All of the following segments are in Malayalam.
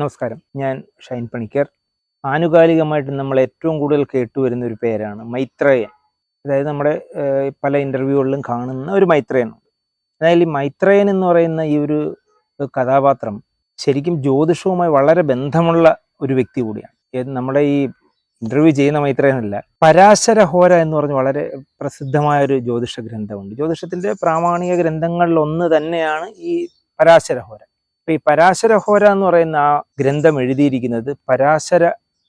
നമസ്കാരം. ഞാൻ ഷൈൻ പണിക്കർ. ആനുകാലികമായിട്ട് നമ്മൾ ഏറ്റവും കൂടുതൽ കേട്ടുവരുന്ന ഒരു പേരാണ് മൈത്രേയൻ. അതായത് നമ്മുടെ പല ഇന്റർവ്യൂകളിലും കാണുന്ന ഒരു മൈത്രേയനുണ്ട് അതായത് ഈ മൈത്രേയൻ എന്ന് പറയുന്ന ഈ ഒരു കഥാപാത്രം ശരിക്കും ജ്യോതിഷവുമായി വളരെ ബന്ധമുള്ള ഒരു വ്യക്തി കൂടിയാണ്. നമ്മുടെ ഈ ഇന്റർവ്യൂ ചെയ്യുന്ന മൈത്രേയനല്ല പരാശര ഹോര എന്ന് പറഞ്ഞ് വളരെ പ്രസിദ്ധമായ ഒരു ജ്യോതിഷ ഗ്രന്ഥമുണ്ട്. ജ്യോതിഷത്തിന്റെ പ്രാമാണിക ഗ്രന്ഥങ്ങളിൽ ഒന്ന് തന്നെയാണ് ഈ പരാശര ഹോര അപ്പൊ ഈ പരാശര ഹോര എന്ന് പറയുന്ന ആ ഗ്രന്ഥം എഴുതിയിരിക്കുന്നത് പരാശര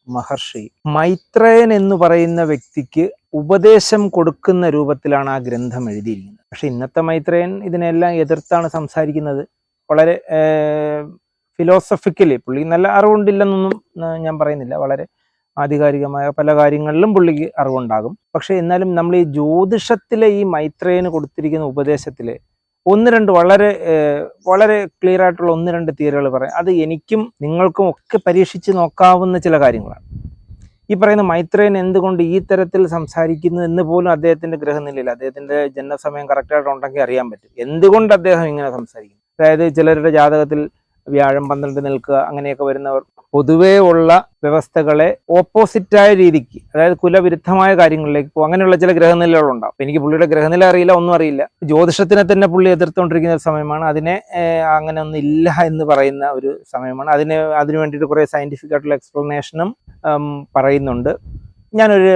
മഹർഷി. മൈത്രേയൻ എന്ന് പറയുന്ന വ്യക്തിക്ക് ഉപദേശം കൊടുക്കുന്ന രൂപത്തിലാണ് ആ ഗ്രന്ഥം എഴുതിയിരിക്കുന്നത്. പക്ഷെ ഇന്നത്തെ മൈത്രേയൻ ഇതിനെല്ലാം എതിർത്താണ് സംസാരിക്കുന്നത്. വളരെ ഫിലോസഫിക്കലി പുള്ളി നല്ല അറിവുണ്ടില്ലെന്നൊന്നും ഞാൻ പറയുന്നില്ല. വളരെ ആധികാരികമായ പല കാര്യങ്ങളിലും പുള്ളിക്ക് അറിവുണ്ടാകും. പക്ഷെ എന്നാലും നമ്മൾ ഈ ജ്യോതിഷത്തിലെ ഈ മൈത്രേയന് കൊടുത്തിരിക്കുന്ന ഉപദേശത്തിൽ ഒന്ന് രണ്ട് വളരെ വളരെ ക്ലിയർ ആയിട്ടുള്ള ഒന്ന് രണ്ട് തിയറികൾ പറയാം. അത് എനിക്കും നിങ്ങൾക്കും ഒക്കെ പരീക്ഷിച്ച് നോക്കാവുന്ന ചില കാര്യങ്ങളാണ്. ഈ പറയുന്ന മൈത്രേൻ എന്തുകൊണ്ട് ഈ തരത്തിൽ സംസാരിക്കുന്നു എന്ന് പോലും അദ്ദേഹത്തിന്റെ ഗ്രഹനിലയിൽ അദ്ദേഹത്തിന്റെ ജന്മസമയം കറക്റ്റായിട്ട് ഉണ്ടെങ്കിൽ അറിയാൻ പറ്റും. എന്തുകൊണ്ട് അദ്ദേഹം ഇങ്ങനെ സംസാരിക്കുന്നു? അതായത് ചിലരുടെ ജാതകത്തിൽ വ്യാഴം പന്ത്രണ്ട് നിൽക്കുക അങ്ങനെയൊക്കെ വരുന്നവർ പൊതുവേ ഉള്ള വ്യവസ്ഥകളെ ഓപ്പോസിറ്റായ രീതിക്ക് അതായത് കുലവിരുദ്ധമായ കാര്യങ്ങളിലേക്ക് പോകും. അങ്ങനെയുള്ള ചില ഗ്രഹനിലകളുണ്ടാവും. എനിക്ക് പുള്ളിയുടെ ഗ്രഹനില അറിയില്ല ഒന്നും അറിയില്ല. ജ്യോതിഷത്തിനെ തന്നെ പുള്ളി എതിർത്തുകൊണ്ടിരിക്കുന്ന ഒരു സമയമാണ്. അതിനെ അങ്ങനെ ഒന്നും ഇല്ല എന്ന് പറയുന്ന ഒരു സമയമാണ്. അതിന് അതിനു വേണ്ടിയിട്ട് കുറേ സയന്റിഫിക് ആയിട്ടുള്ള എക്സ്പ്ലനേഷനും പറയുന്നുണ്ട്. ഞാനൊരു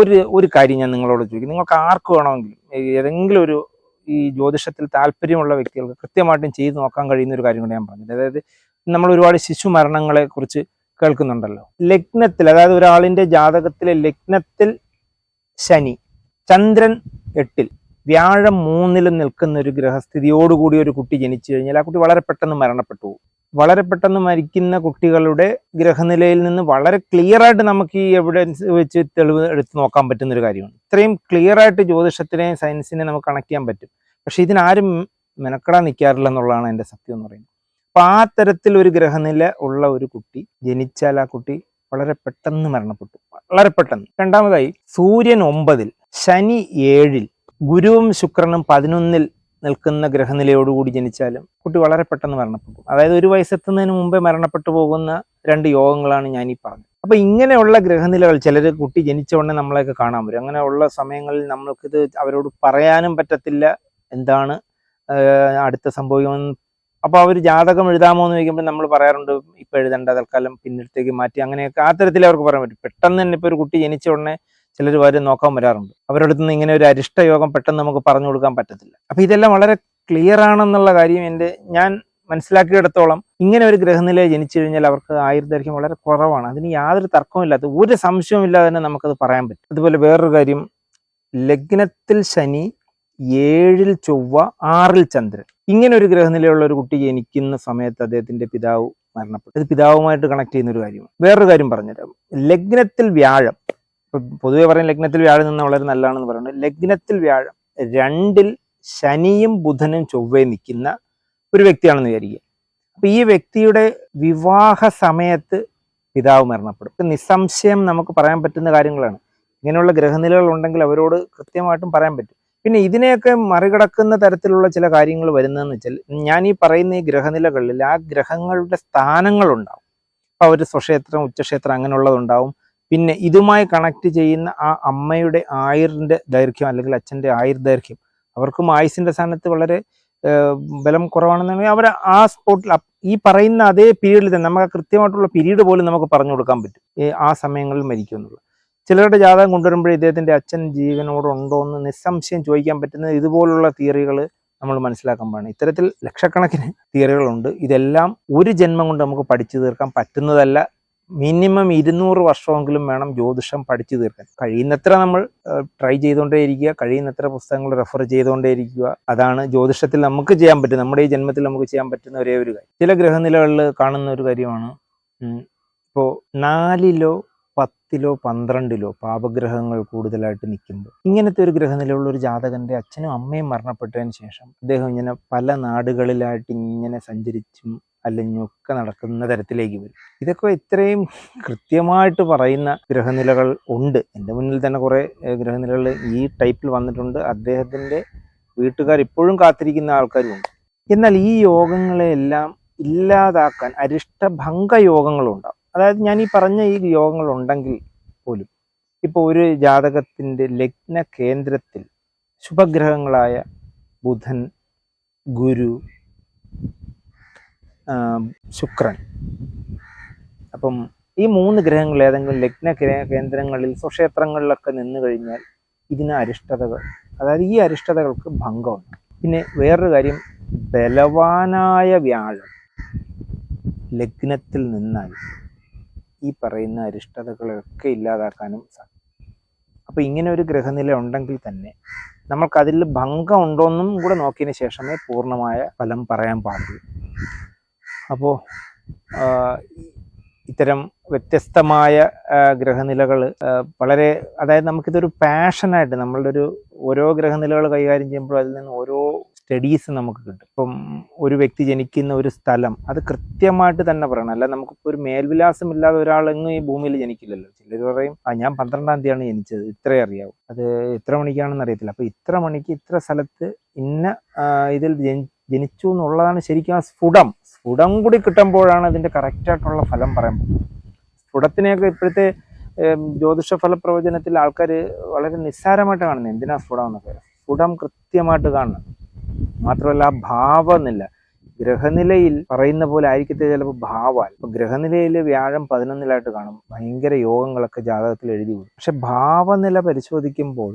ഒരു ഒരു കാര്യം ഞാൻ നിങ്ങളോട് ചോദിക്കും. നിങ്ങൾക്ക് ആർക്ക് വേണമെങ്കിലും ഏതെങ്കിലും ഒരു ഈ ജ്യോതിഷത്തിൽ താല്പര്യമുള്ള വ്യക്തികൾക്ക് കൃത്യമായിട്ടും ചെയ്തു നോക്കാൻ കഴിയുന്ന ഒരു കാര്യം കൂടെ ഞാൻ പറഞ്ഞത് അതായത് നമ്മൾ ഒരുപാട് ശിശു മരണങ്ങളെ കുറിച്ച് കേൾക്കുന്നുണ്ടല്ലോ. ലഗ്നത്തിൽ അതായത് ഒരാളിന്റെ ജാതകത്തിലെ ലഗ്നത്തിൽ ശനി ചന്ദ്രൻ എട്ടിൽ വ്യാഴം മൂന്നിലും നിൽക്കുന്ന ഒരു ഗ്രഹസ്ഥിതിയോടുകൂടി ഒരു കുട്ടി ജനിച്ചു കഴിഞ്ഞാൽ ആ കുട്ടി വളരെ പെട്ടെന്ന് മരണപ്പെട്ടു വളരെ പെട്ടെന്ന് മരിക്കുന്ന കുട്ടികളുടെ ഗ്രഹനിലയിൽ നിന്ന് വളരെ ക്ലിയർ ആയിട്ട് നമുക്ക് ഈ എവിഡൻസ് വെച്ച് തെളിവ് എടുത്ത് നോക്കാൻ പറ്റുന്ന ഒരു കാര്യമാണ്. ഇത്രയും ക്ലിയർ ആയിട്ട് ജ്യോതിഷത്തിനെ സയൻസിനെ നമുക്ക് കണക്ട് ചെയ്യാൻ പറ്റും. പക്ഷെ ഇതിനാരും മെനക്കെടാൻ നിൽക്കാറില്ല എന്നുള്ളതാണ് എന്റെ സത്യം എന്ന് പറയുന്നത്. അപ്പം ആ തരത്തിൽ ഒരു ഗ്രഹനില ഉള്ള ഒരു കുട്ടി ജനിച്ചാൽ ആ കുട്ടി വളരെ പെട്ടെന്ന് മരണപ്പെട്ടു. വളരെ പെട്ടെന്ന്. രണ്ടാമതായി സൂര്യൻ ഒമ്പതിൽ ശനി ഏഴിൽ ഗുരുവും ശുക്രനും പതിനൊന്നിൽ നിൽക്കുന്ന ഗ്രഹനിലയോടുകൂടി ജനിച്ചാലും കുട്ടി വളരെ പെട്ടെന്ന് മരണപ്പെട്ടു. അതായത് ഒരു വയസ്സെത്തുന്നതിന് മുമ്പേ മരണപ്പെട്ടു പോകുന്ന രണ്ട് യോഗങ്ങളാണ് ഞാൻ ഈ പറഞ്ഞത്. അപ്പൊ ഇങ്ങനെയുള്ള ഗ്രഹനിലകൾ ചിലർ കുട്ടി ജനിച്ച ഉടനെ നമ്മളെയൊക്കെ കാണാൻ വരും. അങ്ങനെയുള്ള സമയങ്ങളിൽ നമ്മൾക്കിത് അവരോട് പറയാനും പറ്റത്തില്ല. എന്താണ് അടുത്ത സംഭവിക്കുമെന്ന് അപ്പൊ അവർ ജാതകം എഴുതാമോ എന്ന് ചോദിക്കുമ്പോൾ നമ്മൾ പറയാറുണ്ട് ഇപ്പൊ എഴുതണ്ട തൽക്കാലം പിന്നിടത്തേക്ക് മാറ്റി അങ്ങനെയൊക്കെ ആ തരത്തിൽ അവർക്ക് പറയാൻ പറ്റും. പെട്ടെന്ന് തന്നെ ഇപ്പൊ ഒരു കുട്ടി ജനിച്ച ഉടനെ ചിലർ വരും നോക്കാൻ വരാറുണ്ട്. അവരുടെ നിന്ന് ഇങ്ങനെ ഒരു അരിഷ്ട യോഗം പെട്ടെന്ന് നമുക്ക് പറഞ്ഞു കൊടുക്കാൻ പറ്റത്തില്ല. അപ്പൊ ഇതെല്ലാം വളരെ ക്ലിയർ ആണെന്നുള്ള കാര്യം എന്റെ ഞാൻ മനസ്സിലാക്കിയിടത്തോളം ഇങ്ങനെ ഒരു ഗ്രഹനില ജനിച്ചു കഴിഞ്ഞാൽ അവർക്ക് ആയുർദൈർഘ്യം വളരെ കുറവാണ്. അതിന് യാതൊരു തർക്കമില്ലാത്ത ഒരു സംശയമില്ലാതെ തന്നെ നമുക്കത് പറയാൻ പറ്റും. അതുപോലെ വേറൊരു കാര്യം ലഗ്നത്തിൽ ശനി ഏഴിൽ ചൊവ്വ ആറിൽ ചന്ദ്രൻ. ഇങ്ങനെ ഒരു ഗ്രഹനിലയുള്ള ഒരു കുട്ടി ജനിക്കുന്ന സമയത്ത് അദ്ദേഹത്തിന്റെ പിതാവ് മരണപ്പെട്ടു. അത് പിതാവുമായിട്ട് കണക്ട് ചെയ്യുന്ന ഒരു കാര്യമാണ്. വേറൊരു കാര്യം പറഞ്ഞുതരാം. ലഗ്നത്തിൽ വ്യാഴം. പൊതുവെ പറയും ലഗ്നത്തിൽ വ്യാഴം നിന്ന് വളരെ നല്ലതാണെന്ന് പറയുന്നത് ലഗ്നത്തിൽ വ്യാഴം രണ്ടിൽ ശനിയും ബുധനും ചൊവ്വയും നിൽക്കുന്ന ഒരു വ്യക്തിയാണെന്ന് വിചാരിക്കുക. അപ്പൊ ഈ വ്യക്തിയുടെ വിവാഹ സമയത്ത് പിതാവ് മരണപ്പെടും. നിസ്സംശയം നമുക്ക് പറയാൻ പറ്റുന്ന കാര്യങ്ങളാണ്. ഇങ്ങനെയുള്ള ഗ്രഹനിലകൾ ഉണ്ടെങ്കിൽ അവരോട് കൃത്യമായിട്ടും പറയാൻ പറ്റും. പിന്നെ ഇതിനെയൊക്കെ മറികടക്കുന്ന തരത്തിലുള്ള ചില കാര്യങ്ങൾ വരുന്നതെന്ന് വെച്ചാൽ ഞാൻ ഈ പറയുന്ന ഈ ഗ്രഹനിലകളിൽ ആ ഗ്രഹങ്ങളുടെ സ്ഥാനങ്ങളുണ്ടാവും. അപ്പൊ അവർ സ്വക്ഷേത്രം ഉച്ചക്ഷേത്രം അങ്ങനെയുള്ളതുണ്ടാവും. പിന്നെ ഇതുമായി കണക്ട് ചെയ്യുന്ന ആ അമ്മയുടെ ആയുറിന്റെ ദൈർഘ്യം അല്ലെങ്കിൽ അച്ഛന്റെ ആയുർ ദൈർഘ്യം. അവർക്കും ആയുസിന്റെ സ്ഥാനത്ത് വളരെ ബലം കുറവാണെന്നുണ്ടെങ്കിൽ അവർ ആ സ്പോട്ടിൽ ഈ പറയുന്ന അതേ പീരീഡിൽ തന്നെ നമുക്ക് കൃത്യമായിട്ടുള്ള പീരീഡ് പോലും നമുക്ക് പറഞ്ഞു കൊടുക്കാൻ പറ്റും. ആ സമയങ്ങളിൽ മരിക്കും ചിലരുടെ ജാതകം കൊണ്ടുവരുമ്പോൾ ഇദ്ദേഹത്തിന്റെ അച്ഛൻ ജീവനോടുണ്ടോ എന്ന് നിസ്സംശയം ചോദിക്കാൻ പറ്റുന്ന ഇതുപോലുള്ള തിയറികൾ നമ്മൾ മനസ്സിലാക്കാൻ പാടില്ല ഇത്തരത്തിൽ ലക്ഷക്കണക്കിന് തിയറികളുണ്ട്. ഇതെല്ലാം ഒരു ജന്മം കൊണ്ട് നമുക്ക് പഠിച്ചു തീർക്കാൻ പറ്റുന്നതല്ല. മിനിമം ഇരുന്നൂറ് വർഷമെങ്കിലും വേണം ജ്യോതിഷം പഠിച്ചു തീർക്കാൻ. കഴിയുന്നത്ര നമ്മൾ ട്രൈ ചെയ്തുകൊണ്ടേയിരിക്കുക കഴിയുന്നത്ര പുസ്തകങ്ങൾ റെഫർ ചെയ്തുകൊണ്ടേയിരിക്കുക. അതാണ് ജ്യോതിഷത്തിൽ നമുക്ക് ചെയ്യാൻ പറ്റും നമ്മുടെ ഈ ജന്മത്തിൽ നമുക്ക് ചെയ്യാൻ പറ്റുന്ന ഒരേ ഒരു കാര്യം. ചില ഗ്രഹനിലകളിൽ കാണുന്ന ഒരു കാര്യമാണ് ഇപ്പോൾ ഇപ്പോ നാലിലോ പത്തിലോ പന്ത്രണ്ടിലോ പാപഗ്രഹങ്ങൾ കൂടുതലായിട്ട് നിൽക്കുമ്പോൾ ഇങ്ങനത്തെ ഒരു ഗ്രഹനിലയുള്ള ഒരു ജാതകന്റെ അച്ഛനും അമ്മയും മരണപ്പെട്ടതിന് ശേഷം അദ്ദേഹം ഇങ്ങനെ പല നാടുകളിലായിട്ട് ഇങ്ങനെ സഞ്ചരിച്ചും അലഞ്ഞും ഒക്കെ നടക്കുന്ന തരത്തിലേക്ക് വരും. ഇതൊക്കെ ഇത്രയും കൃത്യമായിട്ട് പറയുന്ന ഗ്രഹനിലകൾ ഉണ്ട്. എന്റെ മുന്നിൽ തന്നെ കുറേ ഗ്രഹനിലകൾ ഈ ടൈപ്പിൽ വന്നിട്ടുണ്ട്. അദ്ദേഹത്തിന്റെ വീട്ടുകാർ ഇപ്പോഴും കാത്തിരിക്കുന്ന ആൾക്കാരുമുണ്ട് എന്നാൽ ഈ യോഗങ്ങളെല്ലാം ഇല്ലാതാക്കാൻ അരിഷ്ടഭംഗ യോഗങ്ങളും ഉണ്ടാവും അതായത് ഞാൻ ഈ പറഞ്ഞ ഈ യോഗങ്ങളുണ്ടെങ്കിൽ പോലും ഇപ്പോൾ ഒരു ജാതകത്തിന്റെ ലഗ്ന കേന്ദ്രത്തിൽ ശുഭഗ്രഹങ്ങളായ ബുധൻ ഗുരു ശുക്രൻ. അപ്പം ഈ മൂന്ന് ഗ്രഹങ്ങൾ ഏതെങ്കിലും ലഗ്ന കേന്ദ്രങ്ങളിൽ സ്വക്ഷേത്രങ്ങളിലൊക്കെ നിന്നു കഴിഞ്ഞാൽ ഇതിന് അരിഷ്ടതകൾ അതായത് ഈ അരിഷ്ടതകൾക്ക് ഭംഗമുണ്ട്. പിന്നെ വേറൊരു കാര്യം ബലവാനായ വ്യാഴം ലഗ്നത്തിൽ നിന്നാൽ ഈ പറയുന്ന അരിഷ്ടതകളൊക്കെ ഇല്ലാതാക്കാനും സാധിക്കും അപ്പോൾ ഇങ്ങനെ ഒരു ഗ്രഹനില ഉണ്ടെങ്കിൽ തന്നെ നമ്മൾക്കതിൽ ഭംഗം ഉണ്ടോയെന്നും കൂടെ നോക്കിയതിന് ശേഷമേ പൂർണമായ ഫലം പറയാൻ പാടുള്ളൂ. അപ്പോൾ ഇത്തരം വ്യത്യസ്തമായ ഗ്രഹനിലകൾ വളരെ അതായത് നമുക്കിതൊരു പാഷനായിട്ട് നമ്മളുടെ ഒരു ഓരോ ഗ്രഹനിലകൾ കൈകാര്യം ചെയ്യുമ്പോൾ അതിൽ നിന്ന് ഓരോ സ്റ്റഡീസ് നമുക്ക് കിട്ടും. ഇപ്പം ഒരു വ്യക്തി ജനിക്കുന്ന ഒരു സ്ഥലം അത് കൃത്യമായിട്ട് തന്നെ പറയണം. അല്ല നമുക്കിപ്പോൾ ഒരു മേൽവിലാസമില്ലാതെ ഒരാളെങ്ങും ഈ ഭൂമിയിൽ ജനിക്കില്ലല്ലോ. ചിലർ പറയും ആ ഞാൻ പന്ത്രണ്ടാം തീയതിയാണ് ജനിച്ചത് ഇത്രേ അറിയാവൂ. അത് എത്ര മണിക്കാണെന്ന് അറിയത്തില്ല. അപ്പോൾ ഇത്ര മണിക്ക് ഇത്ര സ്ഥലത്ത് ഇന്ന ഇതിൽ ജനി ജനിച്ചു എന്നുള്ളതാണ് ശരിക്കും ആ സ്ഫുടം. സ്ഫുടം കൂടി കിട്ടുമ്പോഴാണ് അതിന്റെ കറക്റ്റായിട്ടുള്ള ഫലം പറ്റുന്നത്. സ്ഫുടത്തിനെയൊക്കെ ഇപ്പോഴത്തെ ജ്യോതിഷ ഫല പ്രവചനത്തിൽ ആൾക്കാർ വളരെ നിസ്സാരമായിട്ട് കാണുന്നത്. എന്തിനാ സ്ഫുടം എന്നൊക്കെ സ്ഫുടം കൃത്യമായിട്ട് കാണണം. മാത്രമല്ല ആ ഭാവനില. ഗ്രഹനിലയിൽ പറയുന്ന പോലെ ആയിരിക്കത്തെ ചിലപ്പോൾ ഭാവാൽ ഇപ്പൊ ഗ്രഹനിലയിൽ വ്യാഴം പതിനൊന്നിലായിട്ട് കാണും. ഭയങ്കര യോഗങ്ങളൊക്കെ ജാതകത്തിൽ എഴുതി വിടും പക്ഷെ ഭാവനില പരിശോധിക്കുമ്പോൾ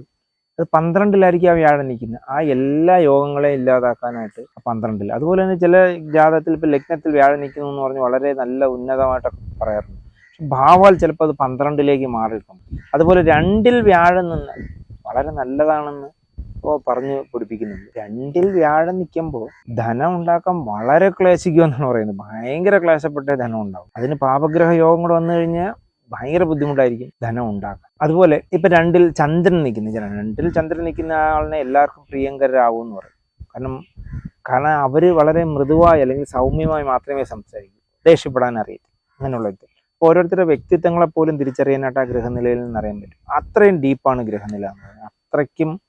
അത് പന്ത്രണ്ടിലായിരിക്കും ആ വ്യാഴം നിൽക്കുന്നത്. ആ എല്ലാ യോഗങ്ങളെയും ഇല്ലാതാക്കാനായിട്ട് പന്ത്രണ്ടിൽ അതുപോലെ തന്നെ ചില ജാതത്തിൽ ഇപ്പം ലഗ്നത്തിൽ വ്യാഴം നിൽക്കുന്നു എന്ന് പറഞ്ഞ് വളരെ നല്ല ഉന്നതമായിട്ടൊക്കെ പറയാറുണ്ട്. ഭാവാൽ ചിലപ്പോൾ അത് പന്ത്രണ്ടിലേക്ക് മാറിയിട്ടുണ്ട് അതുപോലെ രണ്ടിൽ വ്യാഴം നിന്ന് വളരെ നല്ലതാണെന്ന് ഇപ്പോൾ പറഞ്ഞ് പിടിപ്പിക്കുന്നുണ്ട് രണ്ടിൽ വ്യാഴം നിൽക്കുമ്പോൾ ധനം ഉണ്ടാക്കാൻ വളരെ ക്ലേശിക്കുമെന്നാണ് പറയുന്നത്. ഭയങ്കര ക്ലേശപ്പെട്ട ധനം ഉണ്ടാവും. അതിന് പാപഗ്രഹ യോഗം കൂടെ വന്നു കഴിഞ്ഞാൽ ഭയങ്കര ബുദ്ധിമുട്ടായിരിക്കും ധനം ഉണ്ടാക്കാൻ. അതുപോലെ ഇപ്പൊ രണ്ടിൽ ചന്ദ്രൻ നിൽക്കുന്ന. ചില രണ്ടിൽ ചന്ദ്രൻ നിൽക്കുന്ന ആളിനെ എല്ലാവർക്കും പ്രിയങ്കരാകും എന്ന് പറയും. കാരണം കാരണം അവർ വളരെ മൃദുവായി അല്ലെങ്കിൽ സൗമ്യമായി മാത്രമേ സംസാരിക്കൂ. ദേഷ്യപ്പെടാൻ അറിയത്തില്ല. അങ്ങനെയുള്ള വ്യക്തി. ഓരോരുത്തരുടെ വ്യക്തിത്വങ്ങളെ പോലും തിരിച്ചറിയാനായിട്ട് ആ ഗ്രഹനിലയിൽ നിന്ന് അറിയാൻ പറ്റും. അത്രയും ഡീപ്പാണ് ഗ്രഹനില എന്ന് പറയുന്നത്. അത്രയ്ക്കും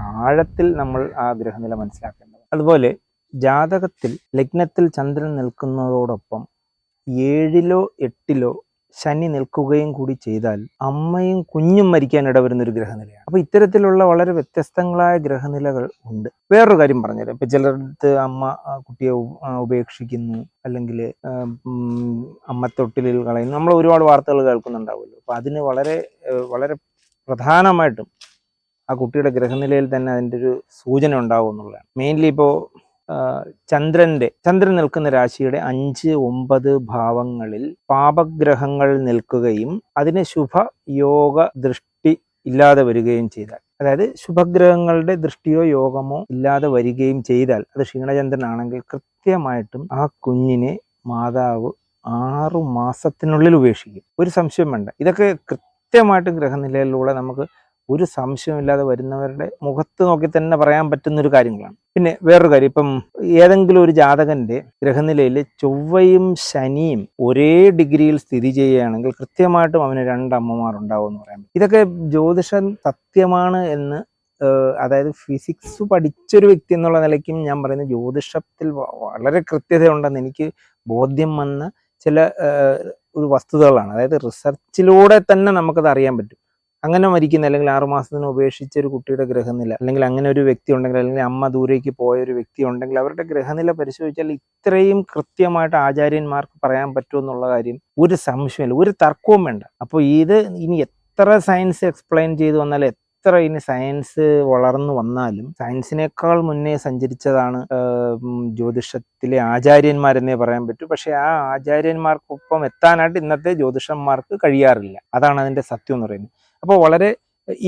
ആഴത്തിൽ നമ്മൾ ആ ഗ്രഹനില മനസ്സിലാക്കേണ്ടത് അതുപോലെ ജാതകത്തിൽ ലഗ്നത്തിൽ ചന്ദ്രൻ നിൽക്കുന്നതോടൊപ്പം ഏഴിലോ എട്ടിലോ ശനി നിൽക്കുകയും കൂടി ചെയ്താൽ അമ്മയും കുഞ്ഞും മരിക്കാൻ ഇടവരുന്ന ഒരു ഗ്രഹനിലയാണ്. അപ്പൊ ഇത്തരത്തിലുള്ള വളരെ വ്യത്യസ്തങ്ങളായ ഗ്രഹനിലകൾ ഉണ്ട്. വേറൊരു കാര്യം പറഞ്ഞുതരാം. ഇപ്പൊ ചിലടത്ത് അമ്മ കുട്ടിയെ ഉപേക്ഷിക്കുന്നു. അല്ലെങ്കിൽ അമ്മ തൊട്ടിലിൽ കളയുന്നു. നമ്മൾ ഒരുപാട് വാർത്തകൾ കേൾക്കുന്നുണ്ടാവുമല്ലോ. അപ്പൊ അതിന് വളരെ വളരെ പ്രധാനമായിട്ടും ആ കുട്ടിയുടെ ഗ്രഹനിലയിൽ തന്നെ അതിന്റെ ഒരു സൂചന ഉണ്ടാവും എന്നുള്ളതാണ് മെയിൻലി ഇപ്പോൾ ചന്ദ്രന്റെ ചന്ദ്രൻ നിൽക്കുന്ന രാശിയുടെ അഞ്ച് ഒമ്പത് ഭാവങ്ങളിൽ പാപഗ്രഹങ്ങൾ നിൽക്കുകയും അതിന് ശുഭ യോഗ ദൃഷ്ടി ഇല്ലാതെ വരികയും ചെയ്താൽ. അതായത് ശുഭഗ്രഹങ്ങളുടെ ദൃഷ്ടിയോ യോഗമോ ഇല്ലാതെ വരികയും ചെയ്താൽ അത് ക്ഷീണചന്ദ്രനാണെങ്കിൽ കൃത്യമായിട്ടും ആ കുഞ്ഞിനെ മാതാവ് ആറു മാസത്തിനുള്ളിൽ ഉപേക്ഷിക്കും. ഒരു സംശയം വേണ്ട. ഇതൊക്കെ കൃത്യമായിട്ടും ഗ്രഹനിലയിലൂടെ നമുക്ക് ഒരു സംശയമില്ലാതെ വരുന്നവരുടെ മുഖത്ത് നോക്കി തന്നെ പറയാൻ പറ്റുന്ന ഒരു കാര്യങ്ങളാണ്. പിന്നെ വേറൊരു കാര്യം. ഇപ്പം ഏതെങ്കിലും ഒരു ജാതകന്റെ ഗ്രഹനിലയിൽ ചൊവ്വയും ശനിയും ഒരേ ഡിഗ്രിയിൽ സ്ഥിതി ചെയ്യുകയാണെങ്കിൽ കൃത്യമായിട്ടും അവന് രണ്ട് അമ്മമാർ ഉണ്ടാവും എന്ന് പറയാം ഇതൊക്കെ ജ്യോതിഷം സത്യമാണ് എന്ന് അതായത് ഫിസിക്സ് പഠിച്ചൊരു വ്യക്തി എന്നുള്ള നിലയ്ക്കും ഞാൻ പറയുന്ന ജ്യോതിഷത്തിൽ വളരെ കൃത്യതയുണ്ടെന്ന് എനിക്ക് ബോധ്യം വന്ന ചില ഒരു വസ്തുതകളാണ്. അതായത് റിസർച്ചിലൂടെ തന്നെ നമുക്കത് അറിയാൻ പറ്റും. അങ്ങനെ മരിക്കുന്ന അല്ലെങ്കിൽ ആറു മാസത്തിന് ഉപേക്ഷിച്ച ഒരു കുട്ടിയുടെ ഗ്രഹനില അല്ലെങ്കിൽ അങ്ങനെ ഒരു വ്യക്തി ഉണ്ടെങ്കിൽ അല്ലെങ്കിൽ അമ്മ ദൂരേക്ക് പോയ ഒരു വ്യക്തി ഉണ്ടെങ്കിൽ അവരുടെ ഗ്രഹനില പരിശോധിച്ചാൽ ഇത്രയും കൃത്യമായിട്ട് ആചാര്യന്മാർക്ക് പറയാൻ പറ്റുമെന്നുള്ള കാര്യം ഒരു സംശയമില്ല ഒരു തർക്കവും വേണ്ട. അപ്പോൾ ഇത് ഇനി എത്ര സയൻസ് എക്സ്പ്ലെയിൻ ചെയ്തു വന്നാൽ എത്ര ഇനി സയൻസ് വളർന്നു വന്നാലും സയൻസിനേക്കാൾ മുന്നേ സഞ്ചരിച്ചതാണ് ജ്യോതിഷത്തിലെ ആചാര്യന്മാരെന്നേ പറയാൻ പറ്റൂ. പക്ഷെ ആ ആചാര്യന്മാർക്കൊപ്പം എത്താനായിട്ട് ഇന്നത്തെ ജ്യോതിഷന്മാർക്ക് കഴിയാറില്ല. അതാണ് അതിന്റെ സത്യം എന്ന് പറയുന്നത്. അപ്പോൾ വളരെ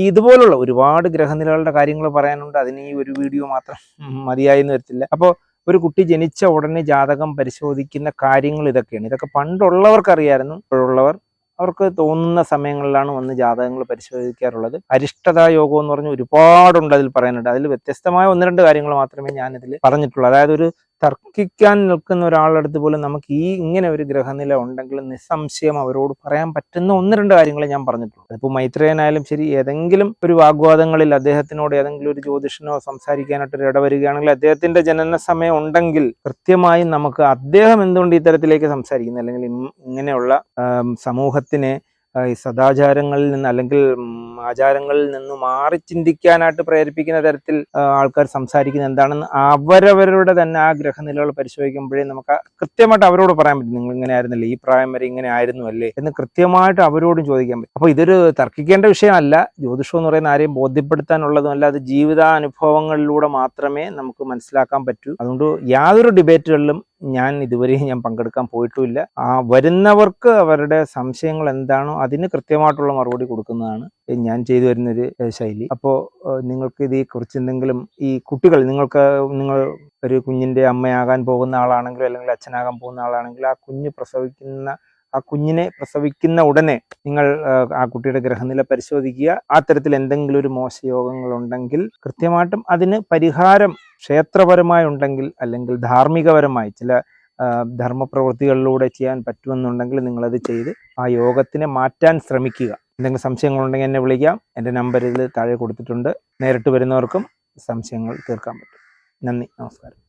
ഇതുപോലുള്ള ഒരുപാട് ഗ്രഹനിലകളുടെ കാര്യങ്ങൾ പറയാനുണ്ട്. അതിന് ഈ ഒരു വീഡിയോ മാത്രം മതിയായി എന്ന് വരത്തില്ല. അപ്പോൾ ഒരു കുട്ടി ജനിച്ച ഉടനെ ജാതകം പരിശോധിക്കുന്ന കാര്യങ്ങൾ ഇതൊക്കെയാണ്. ഇതൊക്കെ പണ്ടുള്ളവർക്ക് അറിയായിരുന്നു ഇപ്പോഴുള്ളവർ അവർക്ക് തോന്നുന്ന സമയങ്ങളിലാണ് വന്ന് ജാതകങ്ങൾ പരിശോധിക്കാറുള്ളത്. അരിഷ്ടതാ യോഗം എന്ന് പറഞ്ഞ് ഒരുപാടുണ്ട് അതിൽ പറയാനുണ്ട്. അതിൽ വ്യത്യസ്തമായ ഒന്ന് രണ്ട് കാര്യങ്ങൾ മാത്രമേ ഞാൻ പറഞ്ഞിട്ടുള്ളൂ. അതായത് ഒരു തർക്കിക്കാൻ നിൽക്കുന്ന ഒരാളുടെ അടുത്ത് പോലും നമുക്ക് ഈ ഇങ്ങനെ ഒരു ഗ്രഹനില ഉണ്ടെങ്കിൽ നിസ്സംശയം അവരോട് പറയാൻ പറ്റുന്ന ഒന്ന് രണ്ട് കാര്യങ്ങൾ ഞാൻ പറഞ്ഞിട്ടുള്ളൂ ഇപ്പോൾ മൈത്രേയനായാലും ശരി ഏതെങ്കിലും ഒരു വാഗ്വാദങ്ങളിൽ അദ്ദേഹത്തിനോട് ഏതെങ്കിലും ഒരു ജ്യോതിഷനോ സംസാരിക്കാനായിട്ട് ഒരു ഇടവരികയാണെങ്കിൽ അദ്ദേഹത്തിന്റെ ജനന സമയം ഉണ്ടെങ്കിൽ കൃത്യമായും നമുക്ക് അദ്ദേഹം എന്തുകൊണ്ട് ഇത്തരത്തിലേക്ക് സംസാരിക്കുന്നു അല്ലെങ്കിൽ ഇങ്ങനെയുള്ള സമൂഹത്തിനെ ഈ സദാചാരങ്ങളിൽ നിന്ന് അല്ലെങ്കിൽ ആചാരങ്ങളിൽ നിന്ന് മാറി ചിന്തിക്കാനായിട്ട് പ്രേരിപ്പിക്കുന്ന തരത്തിൽ ആൾക്കാർ സംസാരിക്കുന്നത് എന്താണെന്ന് അവരവരുടെ തന്നെ ആ ഗ്രഹനിലകൾ പരിശോധിക്കുമ്പോഴേ നമുക്ക് കൃത്യമായിട്ട് അവരോട് പറയാൻ പറ്റും. നിങ്ങൾ ഇങ്ങനെ ആയിരുന്നില്ലേ? ഈ പ്രായം വരെ ഇങ്ങനെ ആയിരുന്നു അല്ലേ? എന്ന് കൃത്യമായിട്ട് അവരോടും ചോദിക്കാൻ പറ്റും. അപ്പോൾ ഇതൊരു തർക്കിക്കേണ്ട വിഷയമല്ല. ജ്യോതിഷം എന്ന് പറയുന്ന ആരെയും ബോധ്യപ്പെടുത്താനുള്ളതുമല്ല അത് ജീവിതാനുഭവങ്ങളിലൂടെ മാത്രമേ നമുക്ക് മനസ്സിലാക്കാൻ പറ്റൂ. അതുകൊണ്ട് യാതൊരു ഡിബേറ്റുകളിലും ഞാൻ ഇതുവരെയും ഞാൻ പങ്കെടുക്കാൻ പോയിട്ടുമില്ല. ആ വരുന്നവർക്ക് അവരുടെ സംശയങ്ങൾ എന്താണോ അതിന് കൃത്യമായിട്ടുള്ള മറുപടി കൊടുക്കുന്നതാണ് ഞാൻ ചെയ്തു വരുന്നൊരു ശൈലി. അപ്പോൾ നിങ്ങൾക്ക് ഇതേ കുറിച്ച് എന്തെങ്കിലും ഈ കുട്ടികൾ നിങ്ങൾക്ക് നിങ്ങൾ ഒരു കുഞ്ഞിന്റെ അമ്മയാകാൻ പോകുന്ന ആളാണെങ്കിലും അല്ലെങ്കിൽ അച്ഛനാകാൻ പോകുന്ന ആളാണെങ്കിലും ആ കുഞ്ഞ് പ്രസവിക്കുന്ന ആ കുഞ്ഞിനെ പ്രസവിക്കുന്ന ഉടനെ നിങ്ങൾ ആ, കുട്ടിയുടെ ഗ്രഹനില പരിശോധിക്കുക. ആ തരത്തിൽ എന്തെങ്കിലും ഒരു മോശയോഗങ്ങൾ ഉണ്ടെങ്കിൽ കൃത്യമായിട്ടും അതിന് പരിഹാരം ക്ഷേത്രപരമായി ഉണ്ടെങ്കിൽ അല്ലെങ്കിൽ ധാർമ്മികപരമായി ചില ധർമ്മപ്രവൃത്തികളിലൂടെ ചെയ്യാൻ പറ്റുമെന്നുണ്ടെങ്കിൽ നിങ്ങളത് ചെയ്ത് ആ യോഗത്തിനെ മാറ്റാൻ ശ്രമിക്കുക. എന്തെങ്കിലും സംശയങ്ങളുണ്ടെങ്കിൽ എന്നെ വിളിക്കാം. എന്റെ നമ്പർ ഇതിൽ താഴെ കൊടുത്തിട്ടുണ്ട്. നേരിട്ട് വരുന്നവർക്കും സംശയങ്ങൾ തീർക്കാൻ പറ്റും. നന്ദി. നമസ്കാരം.